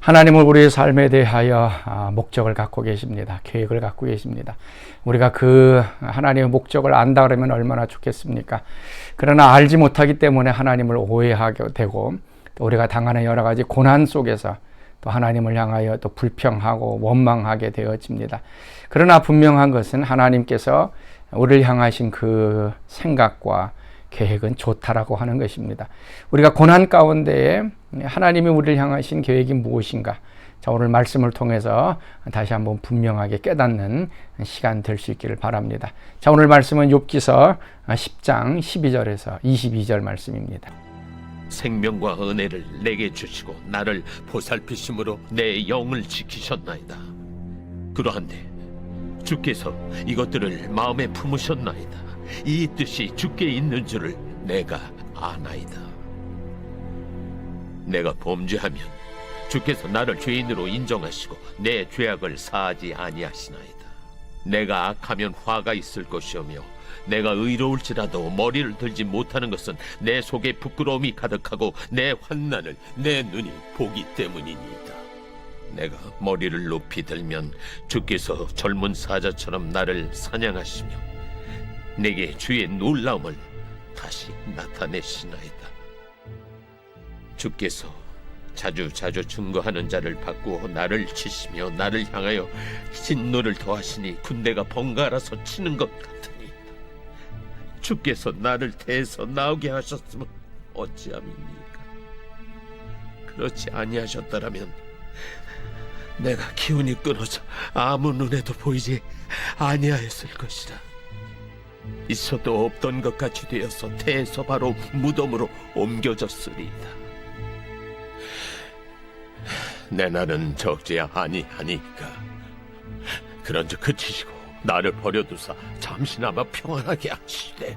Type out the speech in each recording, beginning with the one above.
하나님은 우리의 삶에 대하여 아, 목적을 갖고 계십니다. 계획을 갖고 계십니다. 우리가 그 하나님의 목적을 안다 그러면 얼마나 좋겠습니까? 그러나 알지 못하기 때문에 하나님을 오해하게 되고 또 우리가 당하는 여러 가지 고난 속에서 또 하나님을 향하여 또 불평하고 원망하게 되어집니다. 그러나 분명한 것은 하나님께서 우리를 향하신 그 생각과 계획은 좋다라고 하는 것입니다. 우리가 고난 가운데에 하나님이 우리를 향하신 계획이 무엇인가? 자, 오늘 말씀을 통해서 다시 한번 분명하게 깨닫는 시간 될 수 있기를 바랍니다. 자, 오늘 말씀은 욥기서 10장 12절에서 22절 말씀입니다. 생명과 은혜를 내게 주시고 나를 보살피심으로 내 영을 지키셨나이다. 그러한데 주께서 이것들을 마음에 품으셨나이다. 이 뜻이 주께 있는 줄을 내가 아나이다. 내가 범죄하면 주께서 나를 죄인으로 인정하시고 내 죄악을 사하지 아니하시나이다. 내가 악하면 화가 있을 것이오며 내가 의로울지라도 머리를 들지 못하는 것은 내 속에 부끄러움이 가득하고 내 환난을 내 눈이 보기 때문이니이다. 내가 머리를 높이 들면 주께서 젊은 사자처럼 나를 사냥하시며 내게 주의 놀라움을 다시 나타내시나이다. 주께서 자주 자주 증거하는 자를 바꾸어 나를 치시며 나를 향하여 진노를 더하시니 군대가 번갈아서 치는 것 같으니이다. 주께서 나를 대서 나오게 하셨으면 어찌함입니까? 그렇지 아니하셨더라면 내가 기운이 끊어져 아무 눈에도 보이지 아니하였을 것이라. 있어도 없던 것 같이 되어서 태에서 바로 무덤으로 옮겨졌으리이다. 내 날은 적지 아니하니까. 그런즉 그치시고 나를 버려두사 잠시나마 평안하게 하시되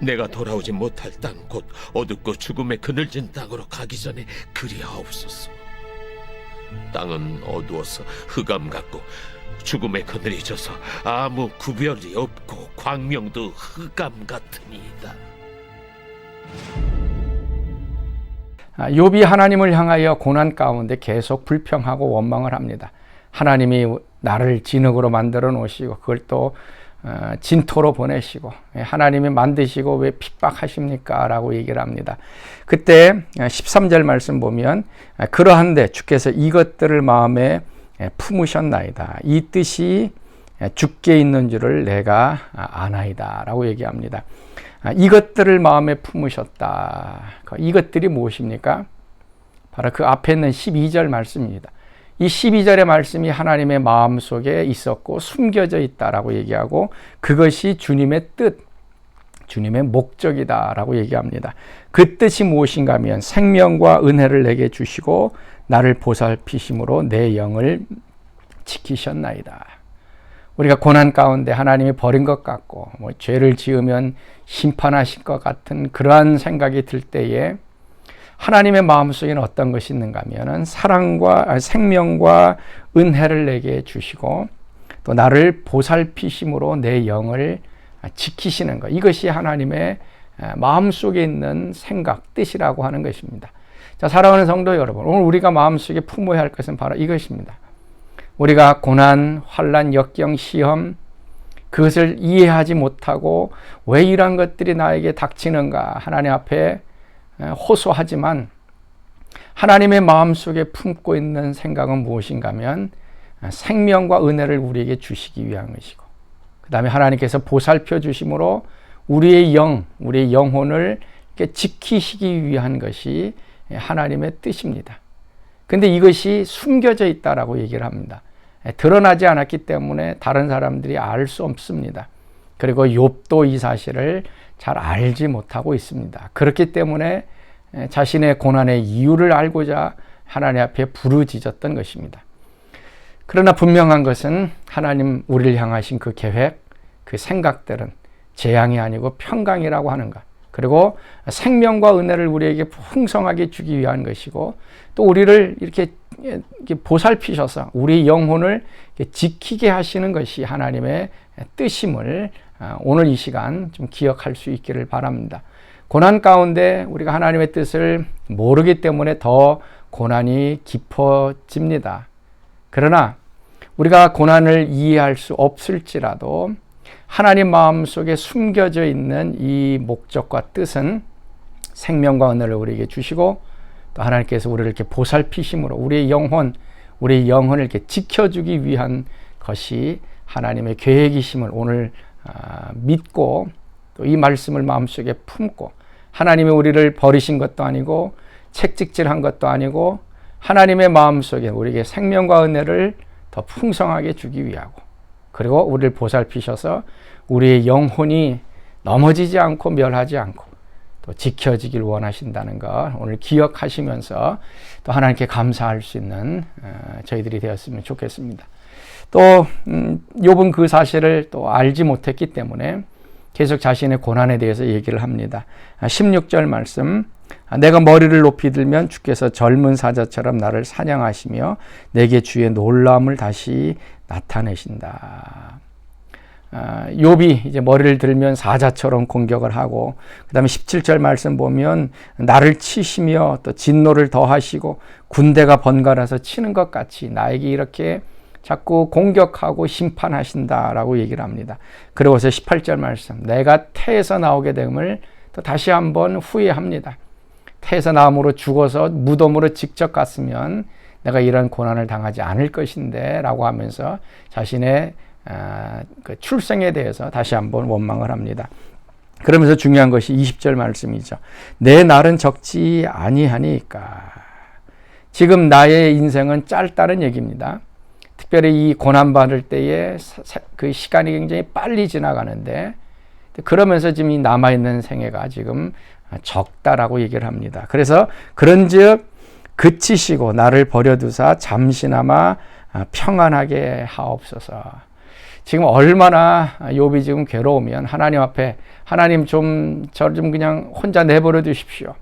내가 돌아오지 못할 땅 곧 어둡고 죽음에 그늘진 땅으로 가기 전에 그리하옵소서. 땅은 어두워서 흑암 같고 죽음의 그늘이 져서 아무 구별이 없고 광명도 흑암 같으니이다. 아, 욥이 하나님을 향하여 고난 가운데 계속 불평하고 원망을 합니다. 하나님이 나를 진흙으로 만들어 놓으시고 그걸 또 어, 진토로 보내시고 예, 하나님이 만드시고 왜 핍박하십니까? 라고 얘기를 합니다. 그때 13절 말씀 보면 아, 그러한데 주께서 이것들을 마음에 예, 품으셨나이다. 이 뜻이 죽게 있는 줄을 내가 아나이다. 라고 얘기합니다. 아, 이것들을 마음에 품으셨다. 그 이것들이 무엇입니까? 바로 그 앞에 있는 12절 말씀입니다. 이 12절의 말씀이 하나님의 마음 속에 있었고 숨겨져 있다라고 얘기하고 그것이 주님의 뜻, 주님의 목적이다라고 얘기합니다. 그 뜻이 무엇인가 하면 생명과 은혜를 내게 주시고 나를 보살피심으로 내 영을 지키셨나이다. 우리가 고난 가운데 하나님이 버린 것 같고 뭐 죄를 지으면 심판하실 것 같은 그러한 생각이 들 때에 하나님의 마음속에는 어떤 것이 있는가 하면은 사랑과 생명과 은혜를 내게 주시고 또 나를 보살피심으로 내 영을 지키시는 것 이것이 하나님의 마음속에 있는 생각 뜻이라고 하는 것입니다. 자 사랑하는 성도 여러분 오늘 우리가 마음속에 품어야 할 것은 바로 이것입니다. 우리가 고난, 환란, 역경, 시험 그것을 이해하지 못하고 왜 이러한 것들이 나에게 닥치는가 하나님 앞에 호소하지만 하나님의 마음속에 품고 있는 생각은 무엇인가 하면 생명과 은혜를 우리에게 주시기 위한 것이고 그 다음에 하나님께서 보살펴 주심으로 우리의 영, 우리의 영혼을 지키시기 위한 것이 하나님의 뜻입니다. 근데 이것이 숨겨져 있다라고 얘기를 합니다. 예, 드러나지 않았기 때문에 다른 사람들이 알 수 없습니다. 그리고 욥도 이 사실을 잘 알지 못하고 있습니다. 그렇기 때문에 예, 자신의 고난의 이유를 알고자 하나님 앞에 부르짖었던 것입니다. 그러나 분명한 것은 하나님 우리를 향하신 그 계획, 그 생각들은 재앙이 아니고 평강이라고 하는 것. 그리고 생명과 은혜를 우리에게 풍성하게 주기 위한 것이고 또 우리를 이렇게 보살피셔서 우리 영혼을 지키게 하시는 것이 하나님의 뜻임을 아, 오늘 이 시간 좀 기억할 수 있기를 바랍니다. 고난 가운데 우리가 하나님의 뜻을 모르기 때문에 더 고난이 깊어집니다. 그러나 우리가 고난을 이해할 수 없을지라도 하나님 마음 속에 숨겨져 있는 이 목적과 뜻은 생명과 은혜를 우리에게 주시고 또 하나님께서 우리를 이렇게 보살피심으로 우리의 영혼, 우리의 영혼을 이렇게 지켜주기 위한 것이 하나님의 계획이심을 오늘 아, 믿고 또 이 말씀을 마음속에 품고 하나님이 우리를 버리신 것도 아니고 책찍질한 것도 아니고 하나님의 마음속에 우리에게 생명과 은혜를 더 풍성하게 주기 위하고 그리고 우리를 보살피셔서 우리의 영혼이 넘어지지 않고 멸하지 않고 또 지켜지길 원하신다는 것 오늘 기억하시면서 또 하나님께 감사할 수 있는 어, 저희들이 되었으면 좋겠습니다. 또 음, 욥은 그 사실을 또 알지 못했기 때문에 계속 자신의 고난에 대해서 얘기를 합니다. 16절 말씀 내가 머리를 높이 들면 주께서 젊은 사자처럼 나를 사냥하시며 내게 주의 놀라움을 다시 나타내신다. 욥이 이제 머리를 들면 사자처럼 공격을 하고 그다음에 17절 말씀 보면 나를 치시며 또 진노를 더하시고 군대가 번갈아서 치는 것 같이 나에게 이렇게 자꾸 공격하고 심판하신다라고 얘기를 합니다. 그러고서 18절 말씀 내가 태에서 나오게 됨을 또 다시 한번 후회합니다. 태에서 나옴으로 죽어서 무덤으로 직접 갔으면 내가 이런 고난을 당하지 않을 것인데 라고 하면서 자신의 아, 그 출생에 대해서 다시 한번 원망을 합니다. 그러면서 중요한 것이 20절 말씀이죠. 내 날은 적지 아니하니까. 지금 나의 인생은 짧다는 얘기입니다. 특별히 이 고난받을 때에 그 시간이 굉장히 빨리 지나가는데 그러면서 지금 이 남아있는 생애가 지금 적다라고 얘기를 합니다. 그래서 그런 즉 그치시고 나를 버려두사 잠시나마 평안하게 하옵소서. 지금 얼마나 욥이 지금 괴로우면 하나님 앞에 하나님 좀 저를 좀 그냥 혼자 내버려 두십시오.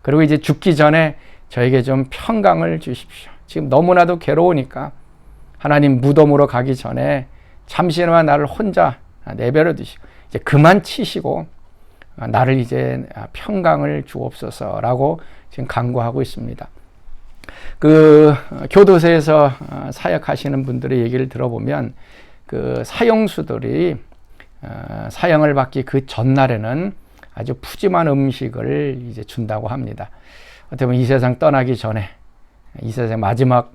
그리고 이제 죽기 전에 저에게 좀 평강을 주십시오. 지금 너무나도 괴로우니까 하나님 무덤으로 가기 전에 잠시나마 나를 혼자 내버려 두시고 이제 그만 치시고 나를 이제 평강을 주옵소서라고 지금 간구하고 있습니다. 그 교도소에서 사역하시는 분들의 얘기를 들어보면 그 사형수들이 사형을 받기 그 전날에는 아주 푸짐한 음식을 이제 준다고 합니다. 어떻게 보면 이 세상 떠나기 전에 이 세상 마지막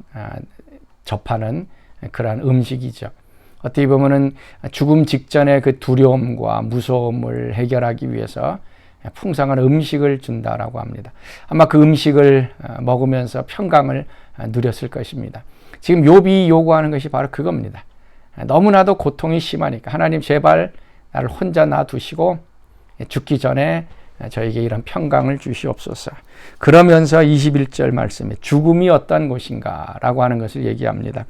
접하는 그러한 음식이죠. 어떻게 보면은 죽음 직전의 그 두려움과 무서움을 해결하기 위해서 풍성한 음식을 준다라고 합니다. 아마 그 음식을 어, 먹으면서 평강을 어, 누렸을 것입니다. 지금 욥이 요구하는 것이 바로 그겁니다. 너무나도 고통이 심하니까 하나님 제발 나를 혼자 놔두시고 죽기 전에 저에게 이런 평강을 주시옵소서. 그러면서 21절 말씀에 죽음이 어떤 곳인가 라고 하는 것을 얘기합니다.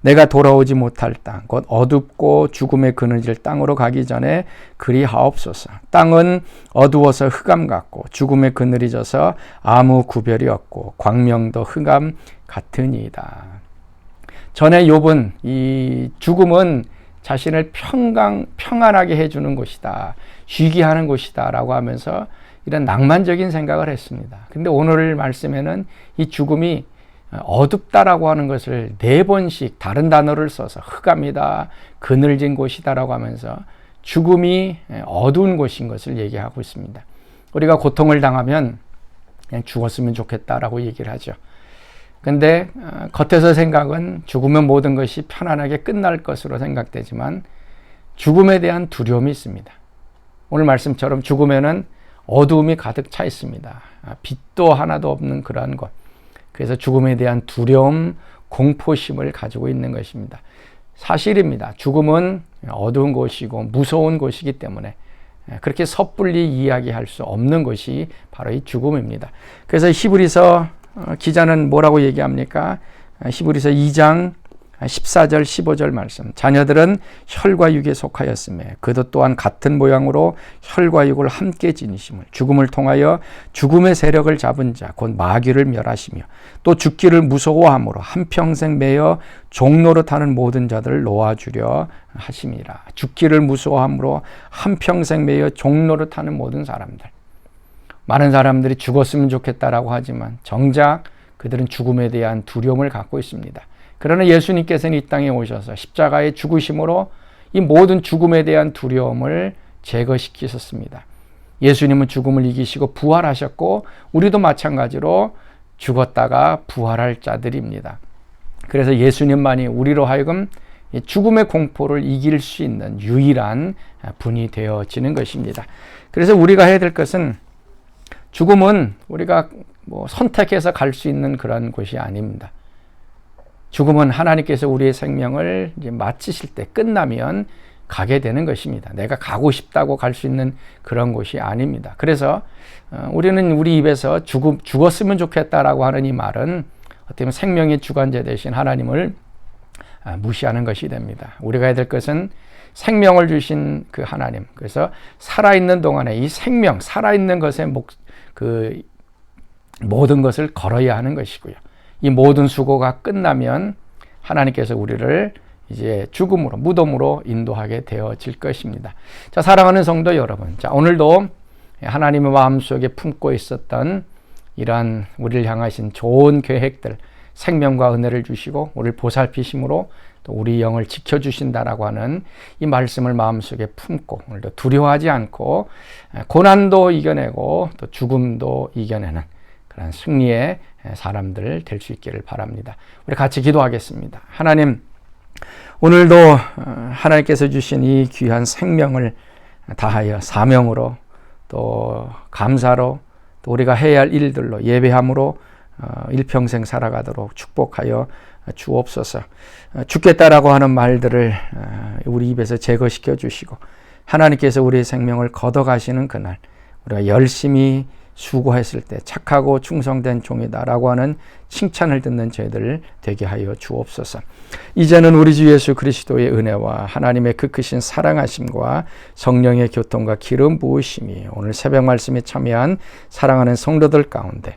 내가 돌아오지 못할 땅, 곧 어둡고 죽음의 그늘질 땅으로 가기 전에 그리 하옵소서. 땅은 어두워서 흑암 같고 죽음의 그늘이 져서 아무 구별이 없고 광명도 흑암 같으니이다. 전에 욥은 이 죽음은 자신을 평강 평안하게 해주는 곳이다. 쉬게 하는 곳이다 라고 하면서 이런 낭만적인 생각을 했습니다. 근데 오늘 말씀에는 이 죽음이 어둡다라고 하는 것을 네 번씩 다른 단어를 써서 흑암이다, 그늘진 곳이다라고 하면서 죽음이 어두운 곳인 것을 얘기하고 있습니다. 우리가 고통을 당하면 그냥 죽었으면 좋겠다라고 얘기를 하죠. 근데 어, 겉에서 생각은 죽으면 모든 것이 편안하게 끝날 것으로 생각되지만 죽음에 대한 두려움이 있습니다. 오늘 말씀처럼 죽으면은 어두움이 가득 차 있습니다. 아, 빛도 하나도 없는 그러한 것. 그래서 죽음에 대한 두려움, 공포심을 가지고 있는 것입니다. 사실입니다. 죽음은 어두운 곳이고 무서운 곳이기 때문에 그렇게 섣불리 이야기할 수 없는 것이 바로 이 죽음입니다. 그래서 히브리서 어, 기자는 뭐라고 얘기합니까? 히브리서 2장 14절 15절 말씀. 자녀들은 혈과 육에 속하였음에 그도 또한 같은 모양으로 혈과 육을 함께 지니심을 죽음을 통하여 죽음의 세력을 잡은 자 곧 마귀를 멸하시며 또 죽기를 무서워함으로 한평생 매여 타는 모든 자들을 놓아주려 하심이라. 죽기를 무서워함으로 한평생 매여 타는 모든 사람들 많은 사람들이 죽었으면 좋겠다라고 하지만 정작 그들은 죽음에 대한 두려움을 갖고 있습니다. 그러나 예수님께서는 이 땅에 오셔서 십자가의 죽으심으로 이 모든 죽음에 대한 두려움을 제거시키셨습니다. 예수님은 죽음을 이기시고 부활하셨고 우리도 마찬가지로 죽었다가 부활할 자들입니다. 그래서 예수님만이 우리로 하여금 이 죽음의 공포를 이길 수 있는 유일한 분이 되어지는 것입니다. 그래서 우리가 해야 될 것은 죽음은 우리가 뭐 선택해서 갈 수 있는 그런 곳이 아닙니다. 죽음은 하나님께서 우리의 생명을 마치실 때 끝나면 가게 되는 것입니다. 내가 가고 싶다고 갈 수 있는 그런 곳이 아닙니다. 그래서 어, 우리는 우리 입에서 죽음, 죽었으면 좋겠다라고 하는 이 말은 어떻게 보면 생명의 주관자 되신 하나님을 아, 무시하는 것이 됩니다. 우리가 해야 될 것은 생명을 주신 그 하나님. 그래서 살아있는 동안에 이 생명, 살아있는 것에 목, 그 모든 것을 걸어야 하는 것이고요. 이 모든 수고가 끝나면 하나님께서 우리를 이제 죽음으로, 무덤으로 인도하게 되어질 것입니다. 자, 사랑하는 성도 여러분. 자, 오늘도 하나님의 마음속에 품고 있었던 이러한 우리를 향하신 좋은 계획들, 생명과 은혜를 주시고 우리를 보살피심으로 또 우리 영을 지켜주신다라고 하는 이 말씀을 마음속에 품고 오늘도 두려워하지 않고 고난도 이겨내고 또 죽음도 이겨내는 그런 승리의 사람들 될 수 있기를 바랍니다. 우리 같이 기도하겠습니다. 하나님, 오늘도 어, 하나님께서 주신 이 귀한 생명을 다하여 사명으로 또 감사로 또 우리가 해야 할 일들로 예배함으로 어, 일평생 살아가도록 축복하여 주옵소서. 어, 죽겠다라고 하는 말들을 우리 입에서 제거시켜 주시고 하나님께서 우리의 생명을 걷어 가시는 그날 우리가 열심히 수고했을 때 착하고 충성된 종이다라고 하는 칭찬을 듣는 저희들 되게 하여 주옵소서. 이제는 우리 주 예수 그리스도의 은혜와 하나님의 그 크신 사랑하심과 성령의 교통과 기름 부으심이 오늘 새벽 말씀에 참여한 사랑하는 성도들 가운데